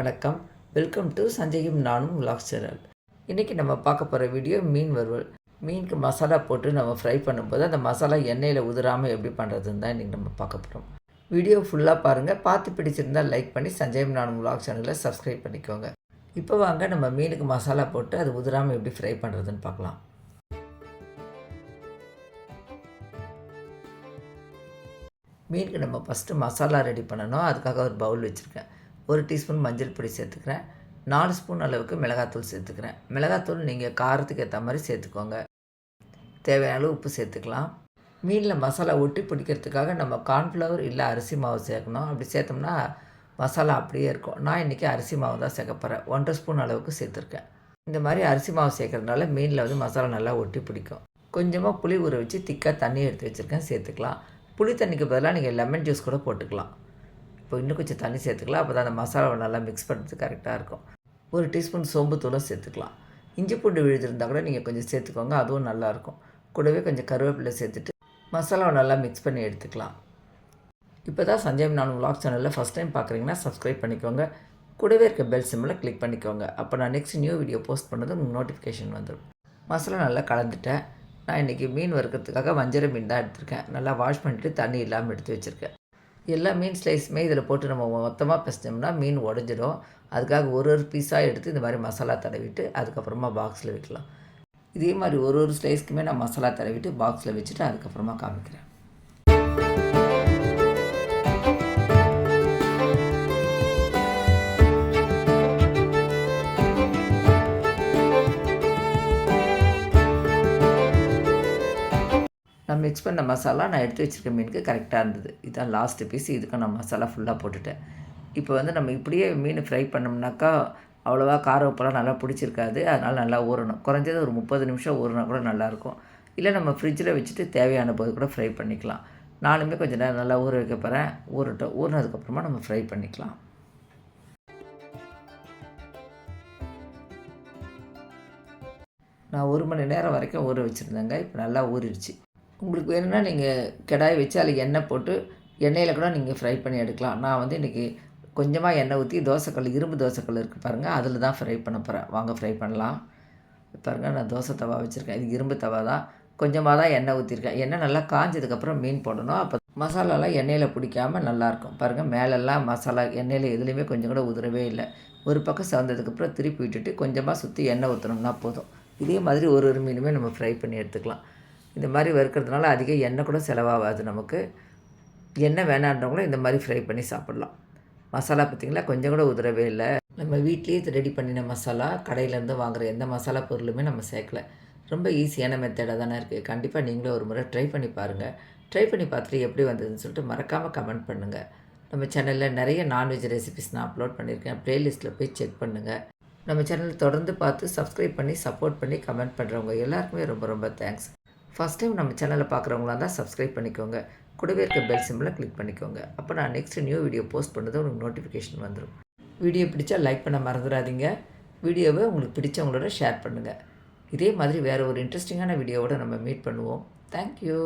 வணக்கம். Welcome to சஞ்சயும் நானும் vlog channel இன்றைக்கி நம்ம பார்க்க போகிற வீடியோ மீன் வறுவல். மீனுக்கு மசாலா போட்டு நம்ம ஃப்ரை பண்ணும்போது அந்த மசாலா எண்ணெயில் உதிராமல் எப்படி பண்ணுறதுன்னு தான் இன்றைக்கி நம்ம பார்க்க போகிறோம் வீடியோ ஃபுல்லாக பாருங்கள் பார்த்து பிடிச்சிருந்தால் லைக் பண்ணி சஞ்சயம் நானும் விலாக் சேனலை சப்ஸ்கிரைப் பண்ணிக்கோங்க. இப்போ வாங்க நம்ம மீனுக்கு மசாலா போட்டு அது உதிராமல் எப்படி ஃப்ரை பண்ணுறதுன்னு பார்க்கலாம். மீனுக்கு நம்ம ஃபஸ்ட்டு மசாலா ரெடி பண்ணணும். அதுக்காக ஒரு பவுல் வச்சுருக்கேன். ஒரு டீஸ்பூன் மஞ்சள் பொடி சேர்த்துக்கிறேன். நாலு ஸ்பூன் அளவுக்கு மிளகாத்தூள் சேர்த்துக்கிறேன். மிளகாத்தூள் நீங்கள் காரத்துக்கு ஏற்ற மாதிரி சேர்த்துக்கோங்க. தேவையான அளவு உப்பு சேர்த்துக்கலாம். மீனில் மசாலா ஒட்டி பிடிக்கிறதுக்காக நம்ம கார்ன்ஃப்ளவர் இல்லை அரிசி மாவு சேர்க்கணும். அப்படி சேர்த்தோம்னா மசாலா அப்படியே இருக்கும். நான் இன்றைக்கி அரிசி மாவு தான் சேர்க்க போகிறேன் ஒன்றரை ஸ்பூன் அளவுக்கு சேர்த்துருக்கேன். இந்த மாதிரி அரிசி மாவு சேர்க்குறதுனால மீனில் வந்து மசாலா நல்லா ஒட்டி பிடிக்கும். கொஞ்சமாக புளி ஊற வச்சு திக்காக தண்ணி எடுத்து வச்சுருக்கேன். சேர்த்துக்கலாம். புளி தண்ணிக்கு பதிலாக நீங்கள் லெமன் ஜூஸ் கூட போட்டுக்கலாம். இப்போ இன்னும் கொஞ்சம் தண்ணி சேர்த்துக்கலாம் அப்போ தான் அந்த மசாலாவை நல்லா மிக்ஸ் பண்ணுறது கரெக்டாக இருக்கும். ஒரு டீஸ்பூன் சோம்பு தூளும் சேர்த்துக்கலாம். இஞ்சி பூண்டு விழுதிருந்தால் கூட நீங்கள் கொஞ்சம் சேர்த்துக்கோங்க அதுவும் நல்லாயிருக்கும் கூடவே கொஞ்சம் கருவேப்பிலை சேர்த்துட்டு மசாலாவை நல்லா மிக்ஸ் பண்ணி எடுத்துக்கலாம். இப்போ தான் சஞ்சய் நான் விலாக் சேனலில் ஃபஸ்ட் டைம் பார்க்குறீங்கன்னா சப்ஸ்கிரைப் பண்ணிக்கோங்க. கூடவே இருக்க பெல் சிம்மில் கிளிக் பண்ணிக்கோங்க. அப்போ நான் நெக்ஸ்ட் நியூ வீடியோ போஸ்ட் பண்ணது உங்களுக்கு நோட்டிஃபிகேஷன் வந்துடும் மசாலா நல்லா கலந்துட்டேன். நான் இன்றைக்கி மீன் வறுக்கிறதுக்காக வஞ்சர மீன் தான் எடுத்திருக்கேன். நல்லா வாஷ் பண்ணிவிட்டு தண்ணி இல்லாமல் எடுத்து வச்சுருக்கேன். எல்லா மீன் ஸ்லைஸுமே இதில் போட்டு நம்ம மொத்தமாக பிசைஞ்சோம்னா மீன் உடஞ்சிடும். அதுக்காக ஒரு ஒரு பீஸாக எடுத்து இந்த மாதிரி மசாலா தடவிட்டு அதுக்கப்புறமா பாக்ஸில் வைக்கலாம். இதே மாதிரி ஒரு ஒரு ஸ்லைஸ்க்குமே நான் மசாலா தடவிட்டு பாக்ஸில் வச்சுட்டு அதுக்கப்புறமா காமிக்கிறேன். நான் மிக்ஸ் பண்ண மசாலா நான் எடுத்து வச்சுருக்க மீனுக்கு கரெக்டாக இருந்தது. இதுதான் லாஸ்ட்டு பீஸ் இதுக்கு நான் மசாலா ஃபுல்லாக போட்டுட்டேன். இப்போ வந்து நம்ம இப்படியே மீன் ஃப்ரை பண்ணோம்னாக்கா அவ்வளோவா கார உப்பெல்லாம் நல்லா பிடிச்சிருக்காது. அதனால் நல்லா ஊறணும். குறைஞ்சது ஒரு முப்பது நிமிஷம் ஊறினா கூட நல்லாயிருக்கும். இல்லை நம்ம ஃப்ரிட்ஜில் வச்சுட்டு தேவையான போது கூட ஃப்ரை பண்ணிக்கலாம். நானுமே கொஞ்சம் நேரம் நல்லா ஊற வைக்க போகிறேன் ஊறட்டும். ஊறினதுக்கப்புறமா நம்ம ஃப்ரை பண்ணிக்கலாம். நான் ஒரு மணி நேரம் வரைக்கும் ஊற வச்சுருந்தேங்க. இப்போ நல்லா ஊறிடுச்சு. உங்களுக்கு வேணும்னா நீங்கள் கடாய் வச்சு அதில் எண்ணெய் போட்டு எண்ணெயில் கூட நீங்கள் ஃப்ரை பண்ணி எடுக்கலாம். நான் வந்து இன்றைக்கி கொஞ்சமாக எண்ணெய் ஊற்றி தோசைக்கல் இரும்பு தோசைக்கல் இருக்குது பாருங்கள் அதில் தான் ஃப்ரை பண்ண போகிறேன் வாங்க ஃப்ரை பண்ணலாம். பாருங்கள் நான் தோசை தவா வச்சுருக்கேன். இது இரும்பு தவா தான். கொஞ்சமாக தான் எண்ணெய் ஊற்றிருக்கேன் எண்ணெய் நல்லா காஞ்சதுக்கப்புறம் மீன் போடணும். அப்போ மசாலாலாம் எண்ணெயில் பிடிக்காமல் நல்லாயிருக்கும் பாருங்கள் மேலெல்லாம் மசாலா எண்ணெயில் எதுலேயுமே கொஞ்சம் கூட உதிரவே இல்லை. ஒரு பக்கம் சவந்ததுக்கப்புறம் திருப்பி விட்டுட்டு கொஞ்சமாக சுற்றி எண்ணெய் ஊற்றணும்னா போதும். இதே மாதிரி ஒரு ஒரு மீனுமே நம்ம ஃப்ரை பண்ணி எடுத்துக்கலாம். இந்த மாதிரி வறுக்கிறதுனால அதிக எண்ணெய் கூட செலவாகாது நமக்கு. எண்ணெய் வேணான்றவங்களும் இந்த மாதிரி ஃப்ரை பண்ணி சாப்பிட்லாம். மசாலா பார்த்திங்களா? கொஞ்சம் கூட உதிரவே இல்லை. நம்ம வீட்லேயே ரெடி பண்ணின மசாலா கடையிலேருந்து வாங்குகிற எந்த மசாலா பொருளுமே நம்ம சேர்க்கல. ரொம்ப ஈஸியான மெத்தடாக தானே இருக்குது கண்டிப்பாக நீங்களும் ஒரு முறை ட்ரை பண்ணி பாருங்கள் ட்ரை பண்ணி பார்த்துட்டு எப்படி வந்ததுன்னு சொல்லிட்டு மறக்காமல் கமெண்ட் பண்ணுங்கள் நம்ம சேனலில் நிறைய நான்வெஜ் ரெசிபிஸ் நான் அப்லோட் பண்ணியிருக்கேன். ப்ளேலிஸ்ட்டில் போய் செக் பண்ணுங்கள் நம்ம சேனல் தொடர்ந்து பார்த்து சப்ஸ்கிரைப் பண்ணி சப்போர்ட் பண்ணி கமெண்ட் பண்ணுறவங்க எல்லாருக்குமே ரொம்ப ரொம்ப தேங்க்ஸ் ஃபஸ்ட் டைம் நம்ம சேனலை பார்க்குறவங்களா தான் சப்ஸ்கிரைப் பண்ணிக்கோங்க. கூடவே இருக்க பெல் சிம்பிளை கிளிக் பண்ணிக்கோங்க. அப்போ நான் நெக்ஸ்ட் நியூ வீடியோ போஸ்ட் பண்ணுறது உங்களுக்கு நோட்டிஃபிகேஷன் வந்துடும் வீடியோ பிடிச்சா லைக் பண்ண மறந்துடாதீங்க வீடியோவை உங்களுக்கு பிடிச்சவங்களோட ஷேர் பண்ணுங்கள் இதே மாதிரி வேறு ஒரு இன்ட்ரெஸ்டிங்கான வீடியோவோட நம்ம மீட் பண்ணுவோம். தேங்க்யூ